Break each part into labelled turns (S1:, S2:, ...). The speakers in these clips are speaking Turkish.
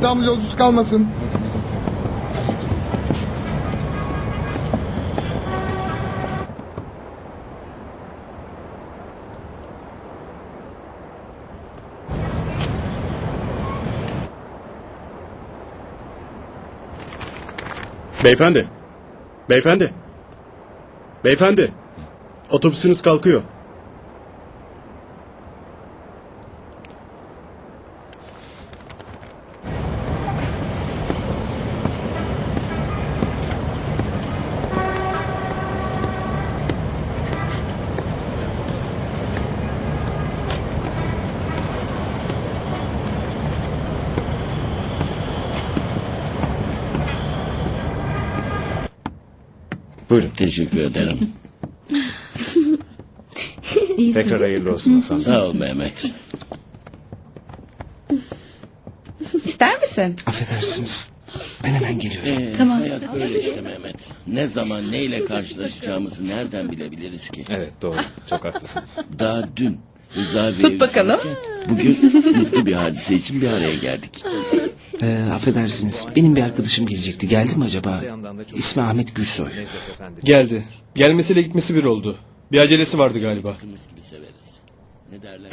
S1: İstanbul yolcusu kalmasın.
S2: Beyefendi. Beyefendi. Beyefendi. Otobüsünüz kalkıyor.
S3: Buyurun. Teşekkür ederim.
S4: Tekrar hayırlı olsun Hasan.
S3: Sağ ol Mehmet.
S5: İster misin?
S6: Affedersiniz. Ben hemen geliyorum.
S3: Ee,
S5: Tamam.
S3: Hayat böyle işte Mehmet. Ne zaman neyle karşılaşacağımızı nereden bilebiliriz ki?
S4: Evet doğru. Çok haklısınız.
S3: Daha dün Rıza Bey'i
S5: Tut bakalım.
S3: Bugün mutlu bir hadise için bir araya geldik.
S6: Ee, affedersiniz. Benim bir arkadaşım gelecekti. Geldi mi acaba? İsmi Ahmet
S4: Efendi.
S7: Geldi. Gelmesiyle gitmesi bir oldu. Bir acelesi vardı galiba.
S3: Ne derler?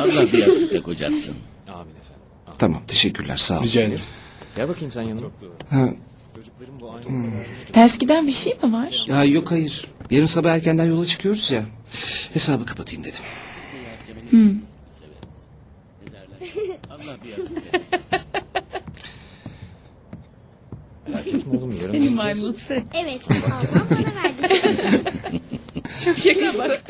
S3: Allah bir yastıkta kocatsın.
S4: Amin efendim.
S6: Tamam teşekkürler sağ olun.
S7: Rica ederim.
S4: Gel bakayım sen yanıma.
S6: Ha,
S5: Ters giden bir şey mi var?
S6: ya yok hayır. Yarın sabah erkenden yola çıkıyoruz ya. Hesabı kapatayım dedim.
S3: Allah bir yastıkta.
S4: Merak etme oğlum
S5: maymunsu.
S8: Evet, ablam bana verdi.
S5: Çok bak.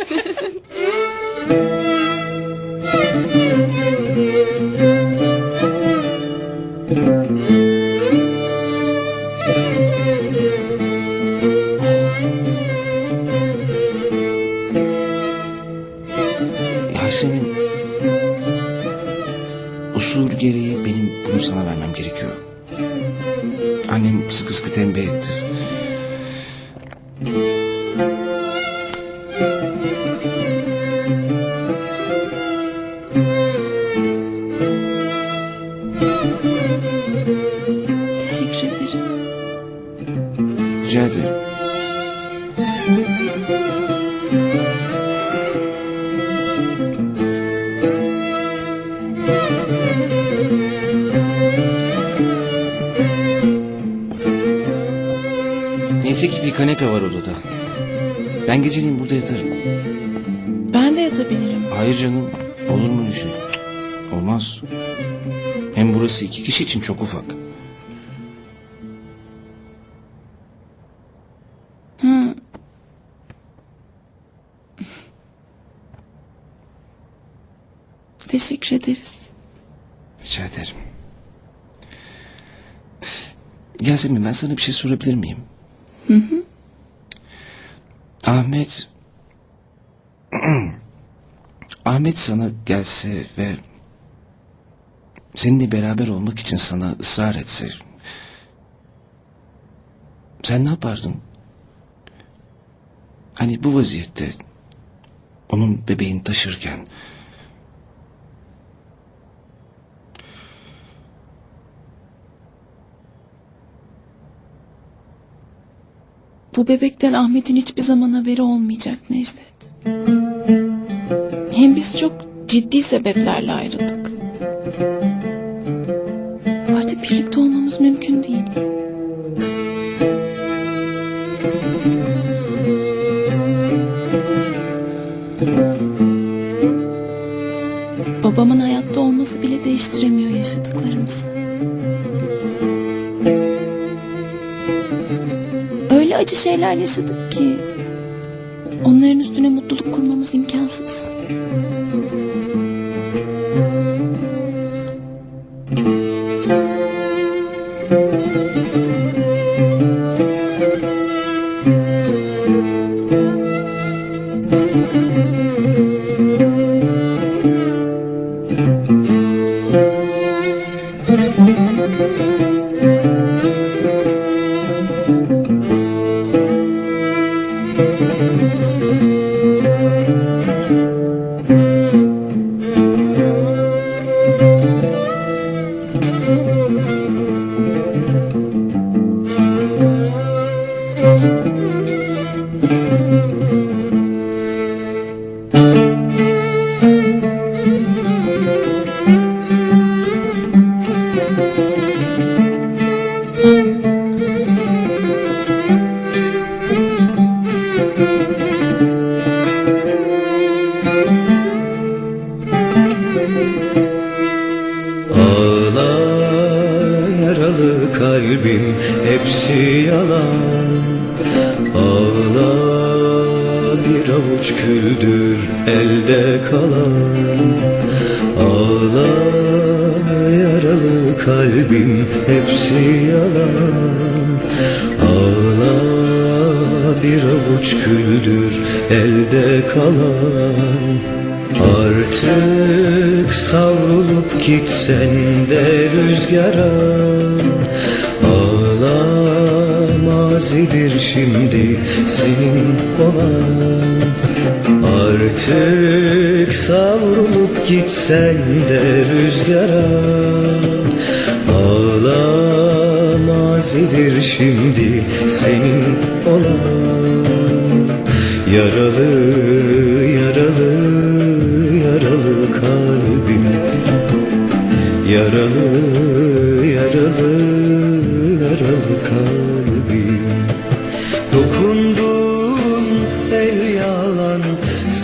S6: Yasemin. Usul gereği benim bunu sana vermem gerekiyor. Annem sıkı sıkı tembih etti.
S5: Teşekkür ederim.
S6: Rica ederim. Bir kanepe var odada. Ben geceliğin burada yatarım.
S5: Ben de yatabilirim.
S6: Hayır canım. Olur mu öyle şey? Olmaz. Hem burası iki kişi için çok ufak.
S5: Teşekkür ederiz.
S6: Rica ederim. Yasemin ben sana bir şey sorabilir miyim? Hı hı. Ahmet... Ahmet sana gelse ve... Seninle beraber olmak için sana ısrar etse... Sen ne yapardın? Hani bu vaziyette... Onun bebeğini taşırken...
S5: Bu bebekten Ahmet'in hiçbir zaman haberi olmayacak Necdet. Hem biz çok ciddi sebeplerle ayrıldık. Artık birlikte olmamız mümkün değil. Babamın hayatta olması bile değiştiremiyor yaşadıklarımızı. Acı şeyler yaşadık ki onların üstüne mutluluk kurmamız imkansız.
S1: Elde kalan Ağla yaralı kalbim hepsi yalan. Ağla bir avuç küldür elde kalan. Artık savrulup gitsen de rüzgara. Ağla mazidir şimdi senin olan Artık savrulup gitsen de rüzgara. Ağla mazidir şimdi senin olan. Yaralı, yaralı, yaralı kalbim. Yaralı, yaralı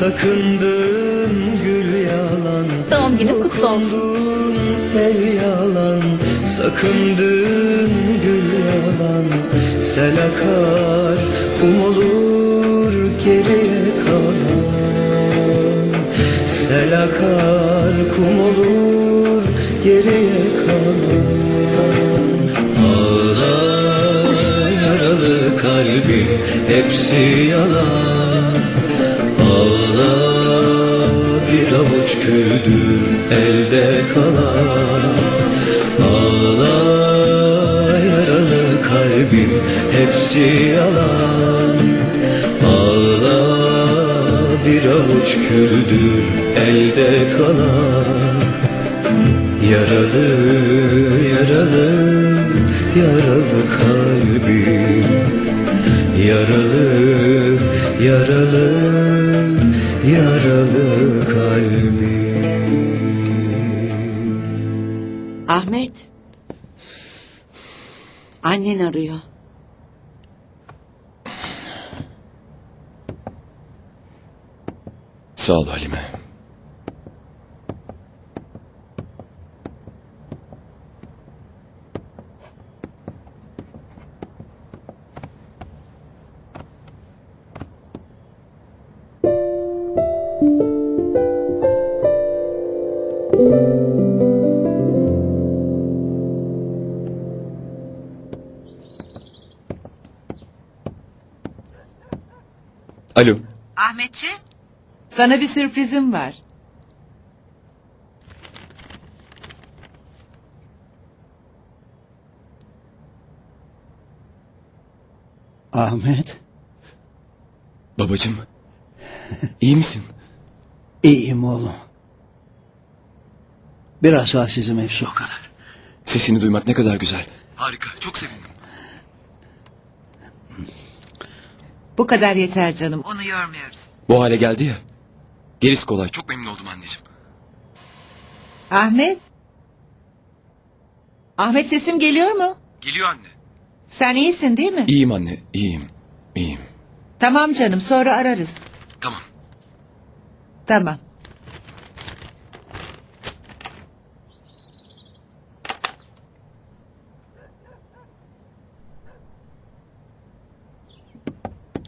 S1: sakındın gül yalan
S5: Doğum günü kutlu olsun.
S1: El yalan, sakındın gül yalan Sel akar, kum olur geriye kalan. Sel akar, kum olur geriye kalan. Ağla yaralı kalbim hepsi yalan küldür elde kalan. Ağla yaralı kalbim hepsi yalan. Ağla bir avuç küldür elde kalan. Yaralı, yaralı, yaralı kalbim. Yaralı, yaralı, yaralı kalbim
S9: Ahmet. Annen arıyor.
S4: Sağ ol Halime. Alo.
S9: Ahmetciğim. Sana bir sürprizim var.
S10: Ahmet,
S4: Babacım. İyi misin?
S10: iyiyim oğlum. Biraz halsizim hepsi o kadar.
S4: Sesini duymak ne kadar güzel. Harika. Çok sevindim.
S9: Bu kadar yeter canım. Onu yormuyoruz.
S4: Bu hale geldi ya. Gerisi kolay. Çok memnun oldum anneciğim.
S9: Ahmet. Ahmet sesim geliyor mu?
S4: Geliyor anne.
S9: Sen iyisin değil mi?
S4: İyiyim anne. İyiyim. İyiyim.
S9: Tamam canım sonra ararız.
S4: Tamam.
S9: Tamam.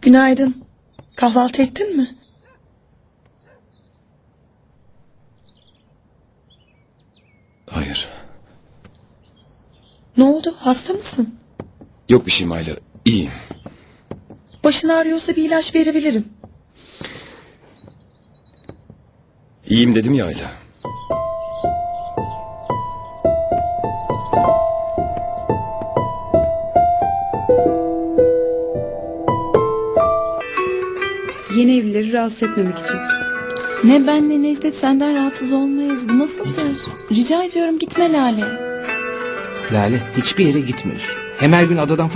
S11: Günaydın. Kahvaltı ettin mi?
S4: Hayır.
S11: Ne oldu? Hasta mısın?
S4: Yok bir şeyim Ayla. İyiyim.
S11: Başın ağrıyorsa bir ilaç verebilirim.
S4: İyiyim dedim ya Ayla.
S11: Evlileri rahatsız etmemek için.
S5: Ne ben ne Necdet senden rahatsız olmayız. Bu nasıl söz? Rica ediyorum gitme Lale.
S6: Lale hiçbir yere gitmiyorsun. Hem her gün adadan